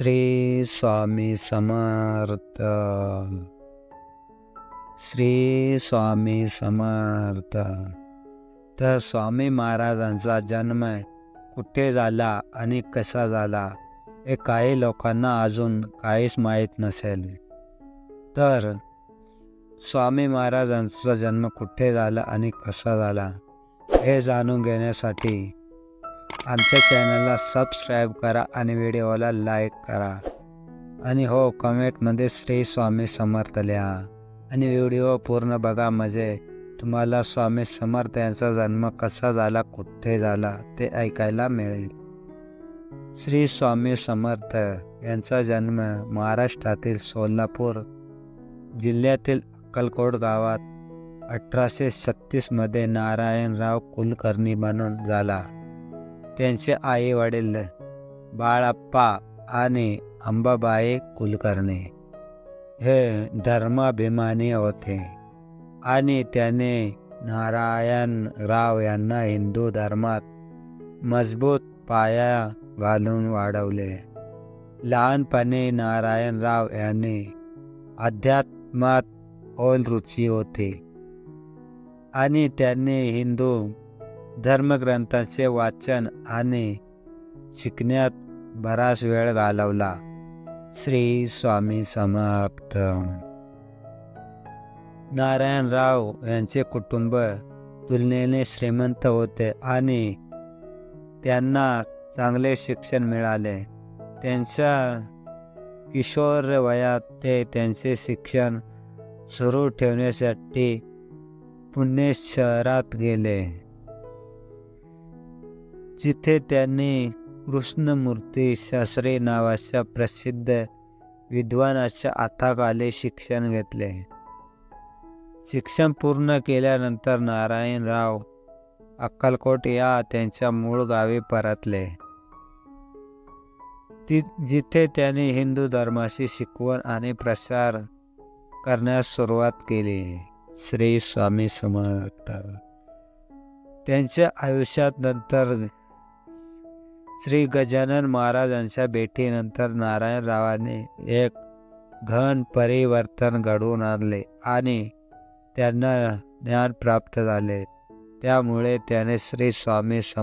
श्री स्वामी समर्थ। श्री स्वामी समर्थ। तर स्वामी महाराजांचा जन्म कुठे झाला आणि कसा झाला हे काही लोकांना अजून काहीच माहीत नसेल. तर स्वामी महाराजांचा जन्म कुठे झाला आणि कसा झाला हे जाणून घेण्यासाठी आमच्या चॅनलला सबस्क्राईब करा आणि व्हिडिओला लाईक करा. आणि हो कमेंटमध्ये श्री स्वामी समर्थ लिहा. आणि व्हिडिओ पूर्ण बघा म्हणजे तुम्हाला स्वामी समर्थ यांचा जन्म कसा झाला कुठे झाला ते ऐकायला मिळेल. श्री स्वामी समर्थ यांचा जन्म महाराष्ट्रातील सोलापूर जिल्ह्यातील अक्कलकोट गावात अठराशे छत्तीसमध्ये नारायणराव कुलकर्णी म्हणून झाला. त्यांचे आई वडील बाळप्पा आणि अंबाबाई कुलकर्णी हे धर्माभिमानी होते आणि त्याने नारायणराव यांना हिंदू धर्मात मजबूत पाया घालून वाढवले. लहानपणी नारायणराव यांनी अध्यात्मात ओल रुची होती आणि त्यांनी हिंदू धर्मग्रंथांचे वाचन आणि शिकण्यात बराच वेळ घालवला. श्री स्वामी समाप्त नारायणराव यांचे कुटुंब तुलनेने श्रीमंत होते आणि त्यांना चांगले शिक्षण मिळाले. त्यांच्या किशोर वयात ते त्यांचे शिक्षण सुरू ठेवण्यासाठी पुणे शहरात गेले. जिथे त्यांनी कृष्णमूर्ती शास्त्री नावाच्या प्रसिद्ध विद्वानाच्या आथाखाली शिक्षण घेतले. शिक्षण पूर्ण केल्यानंतर नारायणराव अक्कलकोट या त्यांच्या मूळ गावी परतले. ति जिथे त्यांनी हिंदू धर्माची शिकवण आणि प्रसार करण्यास सुरुवात केली. श्री स्वामी समर्थ. त्यांच्या आयुष्यात नंतर श्री गजानन महाराजांच्या भेटीनंतर नारायणरावांनी एक घन परिवर्तन घडवून आणले आणि त्यांना ज्ञान प्राप्त झाले. त्यामुळे त्याने श्री स्वामी सम